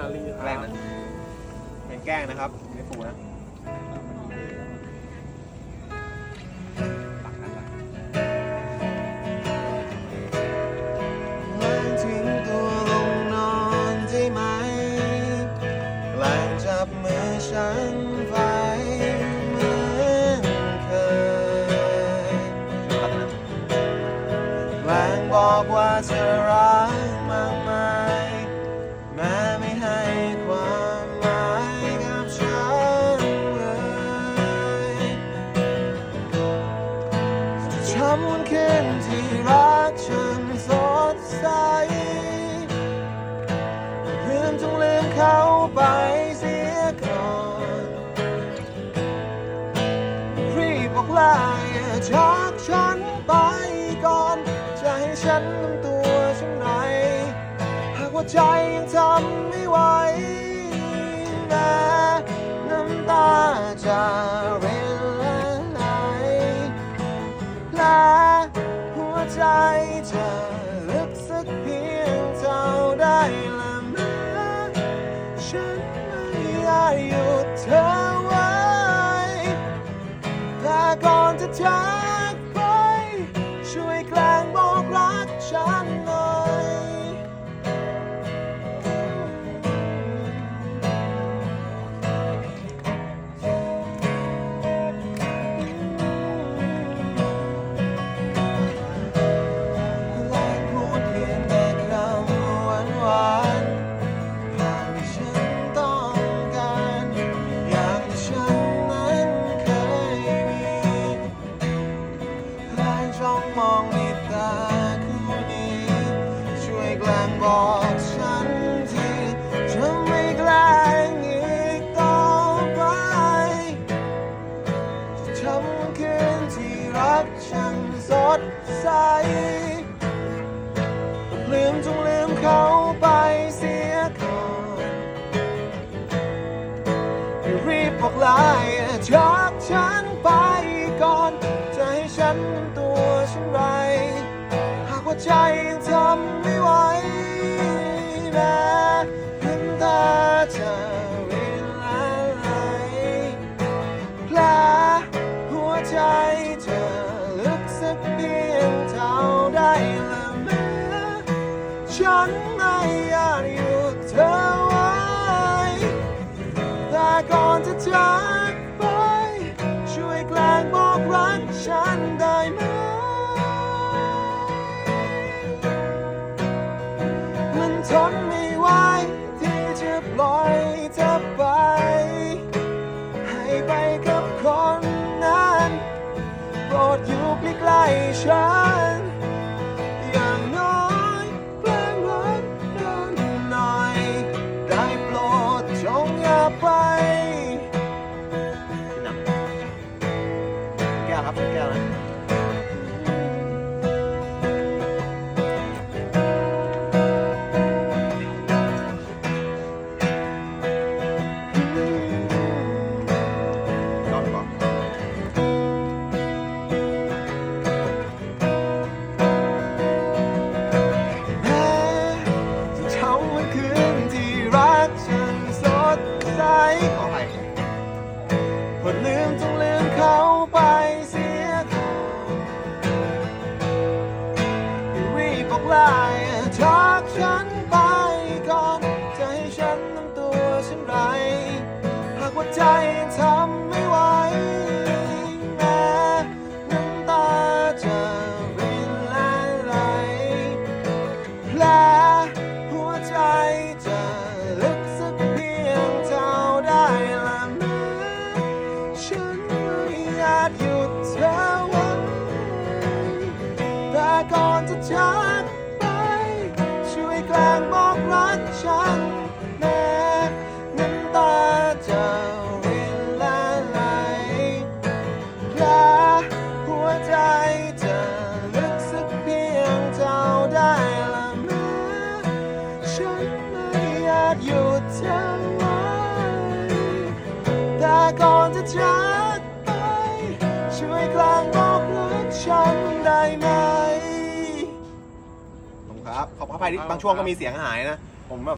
นาลีคแรรักบนะเป็นแกล้งนะครับไม่ปูนะ รีบบอกลาอย่าชักฉันไปก่อน จะให้ฉันทำตัวฉันไหน หากว่าใจยังทำไม่ไหวแม้น้ำตาจะเรินไหลและหัวใจจะลึกสักเพียงเท่าได้ละแม้ฉัน ช่วยแกล้งบอกฉันทีจะไม่แกล้งอีกต่อไปจะทำคืนที่รักฉันสดใสลืมจงลืมเขาไปเสียก่อนให้รีบบอกลายจากฉันไปก่อน จะให้ฉันตัวเช่นไร หากว่าใจยังทำ ไม่ไหวแม้น้ำตาจะรินไหลแผลหัวใจจะลึกสักเพียงเท่าได้ละแม้ฉันไม่อยาจหยุดเธอไว้แต่ก่อนจะจากไป ช่วยแกล้งบอกรักฉัน ทนไม่ไหวที่จะปล่อยเธอไป ให้ไปกับคนนั้นโปรดอยู่ใกล้ๆฉัน เธอไว้แต่ก่อนจะจากไป ช่วยแกล้งบอกรักฉันแม้น้ำตาจะรินและไหลและหัวใจจะลึกสักเพียงเท่าได้ละแม้ฉันไม่อยาจหยุดเธอไว้แต่ก่อนจะจาก ขอบคุณครับบพระอภัยที่บางช่วงก็มีเสียงหายนะ ผมแบบ